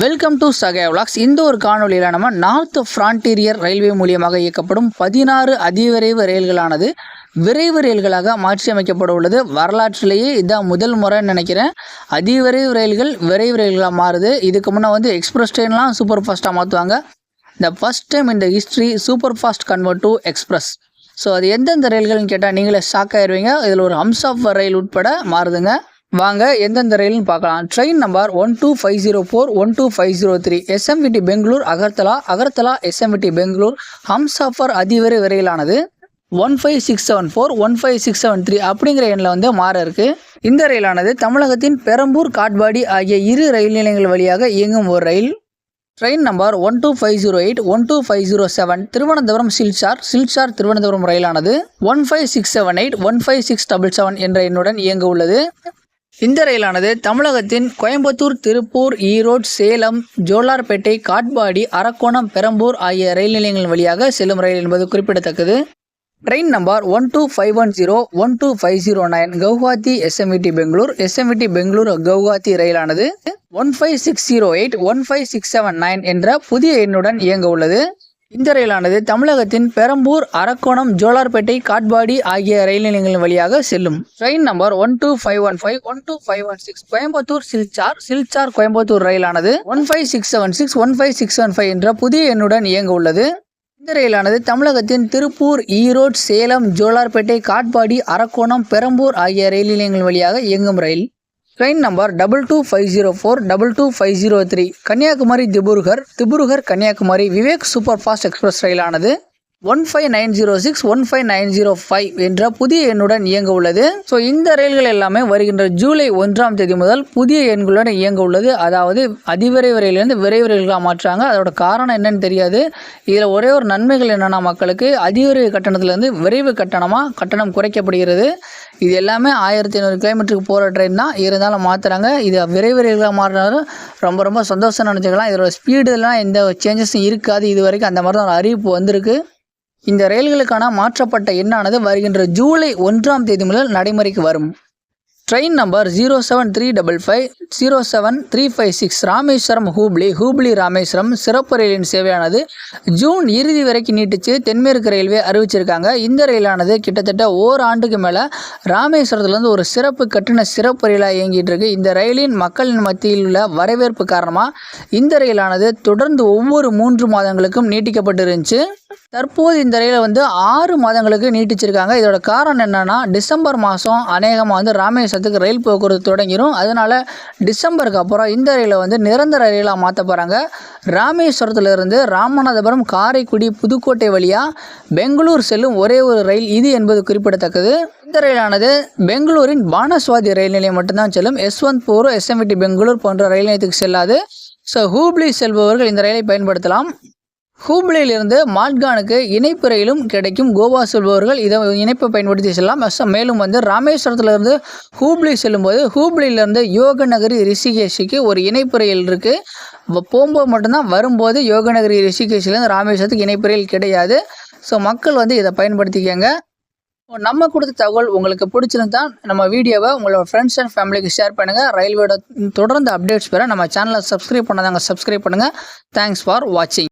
Welcome to சகே vlogs இந்த ஒரு காணொலியில் நம்ம நார்த் ஃப்ரான்டீரியர் ரயில்வே மூலியமாக இயக்கப்படும் பதினாறு அதிவிரைவு ரயில்களானது விரைவு ரயில்களாக மாற்றி அமைக்கப்பட உள்ளது. வரலாற்றிலேயே இதான் முதல் முறைன்னு நினைக்கிறேன். அதிவிரைவு ரயில்கள் விரைவு ரயில்களாக மாறுது. இதுக்கு முன்னே வந்து எக்ஸ்பிரஸ் ட்ரெயின்லாம் சூப்பர் ஃபாஸ்ட்டாக மாற்றுவாங்க இந்த ஃபஸ்ட் டைம் இந்த history super fast convert to express so அது எந்தெந்த ரயில்கள்னு கேட்டால் நீங்களே ஷாக் ஆயிடுவீங்க இதில் ஒரு ஹம்ஸ் ஆஃப் ரயில் உட்பட மாறுதுங்க. வாங்க எந்தெந்த ரயில்னு பார்க்கலாம். Train number one two five zero four one two five zero three SMVT Bengaluru Agartala Agartala SMVT Bengaluru Humsafar அதிவிரை விரையிலானது one five six seven four one five six seven three அப்படிங்கிற எண்ணில் வந்து மாற இருக்கு. இந்த ரயிலானது தமிழகத்தின் பெரம்பூர் காட்பாடி ஆகிய இரு ரயில் நிலையங்கள் வழியாக இயங்கும் ஒரு ரயில். Train number one two five zero eight one two five zero seven Thiruvananthapuram Silchar Silchar Thiruvananthapuram ரயிலானது. One five six seven eight one five six double seven என்ற எண்ணுடன் இயங்க உள்ளது. இந்த ரயிலானது தமிழகத்தின் கோயம்புத்தூர் திருப்பூர் ஈரோடு சேலம் ஜோலார்பேட்டை காட்பாடி அரக்கோணம் பெரம்பூர் ஆகிய ரயில் நிலையங்கள் வழியாக செல்லும் ரயில் என்பது குறிப்பிடத்தக்கது. Train number one two five one zero one two five zero nine Guwahati SMET Bengaluru SMET Bengaluru Guwahati ரயிலானது one five six zero eight one five six seven nine என்ற புதிய எண்ணுடன் இயங்க உள்ளது. இந்த ரயிலானது தமிழகத்தின் பெரம்பூர் அரக்கோணம் ஜோலார்பேட்டை காட்பாடி ஆகிய ரயில் நிலையங்களின் வழியாக செல்லும். Train number one two five one five one two five one six Coimbatore Silchar Silchar Coimbatore ரயிலானது one five six seven six one five six seven five என்ற புதிய எண்ணுடன் இயங்க உள்ளது. இந்த ரயிலானது தமிழகத்தின் திருப்பூர் ஈரோடு சேலம் ஜோலார்பேட்டை காட்பாடி அரக்கோணம் பெரம்பூர் ஆகிய ரயில் நிலையங்கள் வழியாக இயங்கும் ரயில். Train number double two five zero four double two five zero three Kanyakumari Dibrugarh Dibrugarh Kanyakumari Vivek super fast express ரயிலானது one five nine zero six one five nine zero five என்ற புதிய எண்ணுடன் இயங்க உள்ளது. ஸோ இந்த ரயில்கள் எல்லாமே வருகின்ற ஜூலை ஒன்றாம் தேதி முதல் புதிய எண்களுடன் இயங்க உள்ளது. அதாவது அதிவிரைவு ரயிலிருந்து விரைவு ரயில்களாக மாற்றுறாங்க. அதோட காரணம் என்னன்னு தெரியாது. இதில் ஒரே ஒரு நன்மைகள் என்னென்னா மக்களுக்கு அதிவிரைவு கட்டணத்திலேருந்து விரைவு கட்டணமாக கட்டணம் குறைக்கப்படுகிறது. இது எல்லாமே ஆயிரத்தி ஐநூறு கிலோமீட்டருக்கு போகிற ட்ரெயின் தான். இருந்தாலும் மாற்றுறாங்க இது விரைவு ரயில்களாக மாறினாலும் ரொம்ப ரொம்ப சந்தோஷம் நினச்சிக்கலாம். இதோட ஸ்பீடுலாம் எந்த சேஞ்சஸும் இருக்காது. இது வரைக்கும் அந்த மாதிரி தான் ஒரு அறிவிப்பு வந்திருக்கு. இந்த ரயில்களுக்கான மாற்றப்பட்ட எண்ணானது வருகின்ற ஜூலை ஒன்றாம் தேதி முதல் நடைமுறைக்கு வரும். Train number zero seven three double five zero seven three five six Rameswaram Hubli Hubli Rameswaram சிறப்பு ரயிலின் சேவையானது ஜூன் இறுதி வரைக்கும் நீட்டிச்சு. தென்மேற்கு ரயில்வே அறிவிச்சிருக்காங்க. இந்த ரயிலானது கிட்டத்தட்ட ஓராண்டுக்கு மேலே ராமேஸ்வரத்துலேருந்து ஒரு சிறப்பு கட்டண சிறப்பு ரயிலாக இயங்கிட்டு இருக்கு. இந்த ரயிலின் மக்களின் மத்தியில் உள்ள வரவேற்பு காரணமாக இந்த ரயிலானது தொடர்ந்து ஒவ்வொரு மூன்று மாதங்களுக்கும் நீட்டிக்கப்பட்டு இருந்துச்சு. தற்போது இந்த ரயிலை வந்து ஆறு மாதங்களுக்கு நீட்டிச்சிருக்காங்க. இதோட காரணம் என்னன்னா டிசம்பர் மாதம் அநேகமாக வந்து ராமேஸ்வரத்துக்கு ரயில் போக்குவரத்து தொடங்கிடும் அதனால் டிசம்பருக்கு அப்புறம் இந்த ரயிலை வந்து நிரந்தர ரயிலாக மாற்ற போகிறாங்க ராமேஸ்வரத்துலேருந்து ராமநாதபுரம் காரைக்குடி புதுக்கோட்டை வழியாக பெங்களூர் செல்லும் ஒரே ஒரு ரயில் இது என்பது குறிப்பிடத்தக்கது. இந்த ரயிலானது பெங்களூரின் பானஸ்வாதி ரயில் நிலையம் மட்டும்தான் செல்லும். யஸ்வந்த்பூர் எஸ்எம்விடி பெங்களூர் போன்ற ரயில் நிலையத்துக்கு செல்லாது. ஸோ ஹூப்ளி செல்பவர்கள் இந்த ரயிலை பயன்படுத்தலாம். ஹூப்ளியிலிருந்து மால்கானுக்கு இணைப்பு ரயிலும் கிடைக்கும் கோவா செல்பவர்கள் இதை இணைப்பை பயன்படுத்தி செல்லலாம். மேலும் வந்து ராமேஸ்வரத்திலிருந்து ஹூப்ளி செல்லும்போது ஹூப்ளியிலேருந்து யோகநகரி ரிஷிகேஷிக்கு ஒரு இணைப்பு ரயில் இருக்குது போகும்போது மட்டும்தான் வரும்போது யோகநகரி ரிஷிகேஷிலேருந்து ராமேஸ்வரத்துக்கு இணைப்பு ரயில் கிடையாது. ஸோ மக்கள் வந்து இதை பயன்படுத்திக்கங்க. நம்ம கொடுத்த தகவல் உங்களுக்கு பிடிச்சிருந்தா நம்ம வீடியோவை உங்களோட ஃப்ரெண்ட்ஸ் அண்ட் ஃபேமிலிக்கு ஷேர் பண்ணுங்கள் ரயில்வேட தொடர்ந்து அப்டேட்ஸ் பெற நம்ம சேனலை சப்ஸ்கிரைப் பண்ணாதாங்க சப்ஸ்கிரைப் பண்ணுங்கள் தேங்க்ஸ் ஃபார் வாட்சிங்